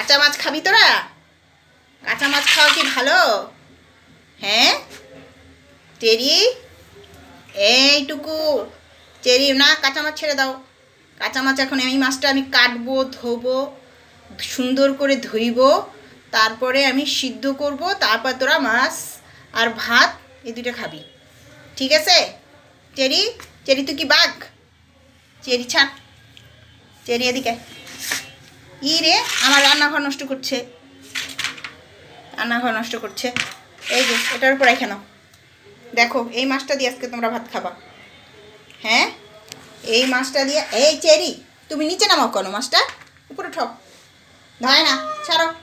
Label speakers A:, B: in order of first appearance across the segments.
A: কাঁচা মাছ খাবি তোরা? কাঁচা মাছ খাওয়া কি ভালো? হ্যাঁ? চেরি? এইটুকু। চেরি, না, কাঁচা মাছ ছেড়ে দাও। কাঁচা মাছ এখন এই মাছটা আমি কাটবো, ধোবো, সুন্দর করে ধুইব। তারপরে আমি সিদ্ধ করব, তারপর তোরা মাছ আর ভাত এই দুটো খাবি। ঠিক আছে? চেরি? চেরি তুই কি বাঘ? চেরি, ছাড়। চেরি এদিকে। ই রে, আমার রান্নাঘর নষ্ট করছে। রান্নাঘর নষ্ট করছে। এই যে, এটার উপর রেখে নাও। দেখো, এই মাছটা দিয়ে আজকে তোমরা ভাত খাবা। হ্যাঁ? এই মাছটা দিয়ে, এই চেরি, তুমি নিচে নামাও কেন মাছটা? উপরে ঠক ধয় না, ছাড়ো।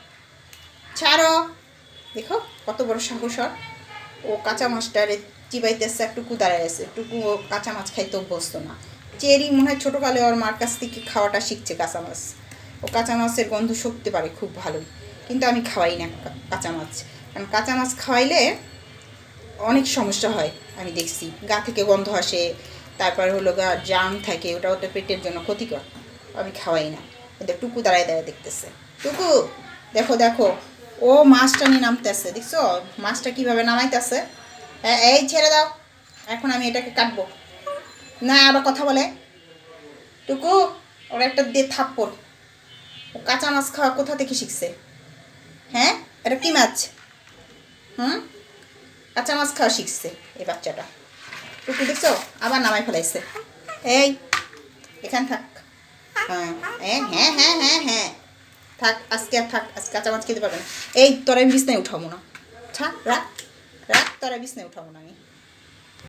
A: ছাড়ো। দেখো, কত বড় সাহস। ও কাঁচা মাছটারে চিবাইতেছে, একটু কুদারে আছে। একটু ও কাঁচা মাছ খাইতে অভ্যস্ত না। চেরি মনে হয় ছোটোকালে ওর মার কাছ থেকে খাওয়াটা শিখছে কাঁচা মাছ। ও কাঁচা মাছের গন্ধ শক্তি পারে খুব ভালোই। কিন্তু আমি খাওয়াই না কাঁচা মাছ কারণ কাঁচা মাছ খাওয়াইলে অনেক সমস্যা হয়, আমি দেখছি। গা থেকে গন্ধ আসে, তারপর হলো গা জাম থাকে ওটা ওটা পেটের জন্য ক্ষতিকর। আমি খাওয়াই না। কিন্তু টুকু দাঁড়ায় দাঁড়ায় দেখতেছে। টুকু, দেখো দেখো। ও মাছটা নিয়ে নামতেছে, দেখছ? মাছটা কীভাবে নামাইতেছে? হ্যাঁ এই ছেড়ে দাও। এখন আমি এটাকে কাটবো। না, আবার কথা বলে। টুকু, ওর একটা দে, থাপ্পড়। ও কাঁচা মাছ খাওয়া কোথা থেকে শিখছে? হ্যাঁ? এটা কি মাছ? হুম? কাঁচা মাছ খাওয়া শিখছে এই বাচ্চাটা। টুকু দেখছ? আবার নামাই ফেলাইছে। এই, এখান থাক। হ্যাঁ হ্যাঁ হ্যাঁ হ্যাঁ হ্যাঁ হ্যাঁ। থাক, আজকে আর থাক, আজকে কাঁচা মাছ খেতে পারবে না। এই, তোরা বিছনায় উঠাবো না। থাক, রাখ রাখ, তোরা বিছনায় উঠাবো না আমি।